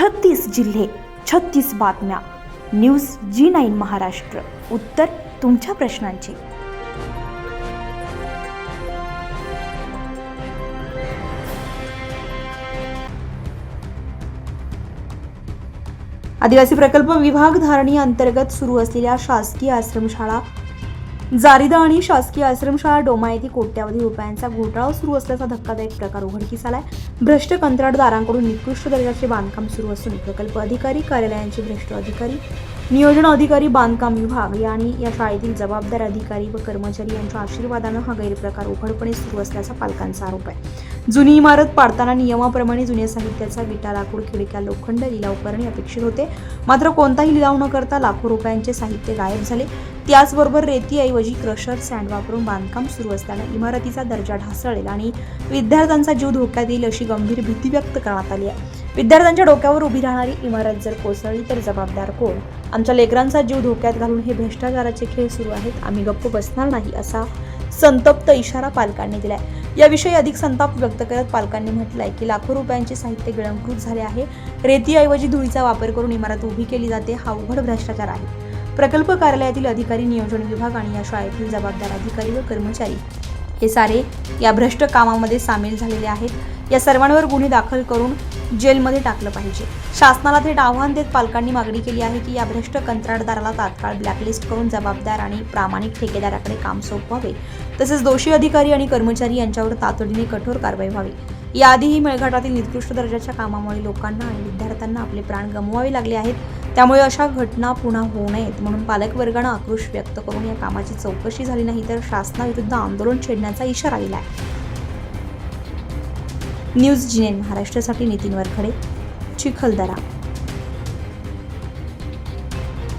छत्तीस जिल्हे छत्तीस बातम्या. News G nine Maharashtra. उत्तर तुमच्या प्रश्नांची. आदिवासी प्रकल्प विभाग धारणी अंतर्गत सुरू असलेल्या शासकीय आश्रमशाळा जारिदा आणि शासकीय आश्रमशाळा डोमा येथे कोट्यावधी रुपयांचा घोटाळा सुरू असल्याचा धक्कादायक प्रकार उघडकीस आलाय. भ्रष्ट कंत्राटदारांकडून निकृष्ट दर्जाचे बांधकाम सुरू असून प्रकल्प अधिकारी कार्यालयांचे भ्रष्ट अधिकारी नियोजन अधिकारी बांधकाम विभाग या आणि या शाळेतील जबाबदार अधिकारी व कर्मचारी यांच्या आशीर्वादानं हा गैरप्रकार उघडपणे सुरू असल्याचा पालकांचा आरोप आहे. जुनी इमारत पाडताना नियमाप्रमाणे जुन्या साहित्याचा विटा लाकूड खिडक्या लोखंड लिलाव करणे अपेक्षित होते. मात्र कोणताही लिलाव न करता लाखो रुपयांचे साहित्य गायब झाले. त्याचबरोबर रेतीऐवजी क्रशर सँड वापरून बांधकाम सुरू असल्यानं इमारतीचा दर्जा ढासळेल आणि विद्यार्थ्यांचा जीव धोक्यात येईल अशी गंभीर भीती व्यक्त करण्यात आली आहे. विद्यार्थ्यांच्या डोक्यावर उभी राहणारी इमारत जर कोसळली तर जबाबदार कोण? आमच्या लेकरांचा जीव धोक्यात घालून हे भ्रष्टाचाराचे खेळ सुरू आहेत. आम्ही गप्प बसणार नाही असा संतप्त इशारा पालकांनी दिलाय. याविषयी अधिक संताप व्यक्त करत पालकांनी म्हटलंय की लाखो रुपयांचे साहित्य गिळंकृत झाले आहे. रेतीऐवजी धुळीचा वापर करून इमारत उभी केली जाते हा उघड भ्रष्टाचार आहे. प्रकल्प कार्यालयातील अधिकारी नियोजन विभाग आणि या शाळेतील जबाबदार अधिकारी व कर्मचारी हे सारे या भ्रष्ट कामामध्ये सामील झालेले आहेत. या सर्वांवर गुन्हे दाखल करून जेलमध्ये टाकलं पाहिजे. शासनाला थेट आव्हान देत पालकांनी मागणी केली आहे की या भ्रष्ट कंत्राटदाराला तात्काळ ब्लॅकलिस्ट करून जबाबदार आणि प्रामाणिक ठेकेदाराकडे काम सोपवावे. तसेच दोषी अधिकारी आणि कर्मचारी यांच्यावर तातडीने कठोर कारवाई व्हावी. याआधीही मेळघाटातील निकृष्ट दर्जाच्या कामामुळे लोकांना आणि विद्यार्थ्यांना आपले प्राण गमवावे लागले आहेत. त्यामुळे अशा घटना पुन्हा होऊ नयेत म्हणून पालकवर्गानं आक्रोश व्यक्त करून या कामाची चौकशी झाली नाही तर शासनाविरुद्ध आंदोलन छेडण्याचा इशारा दिला आहे न्यूज जी महाराष्ट्रासाठी नितीन वरखडे चिखलदरा.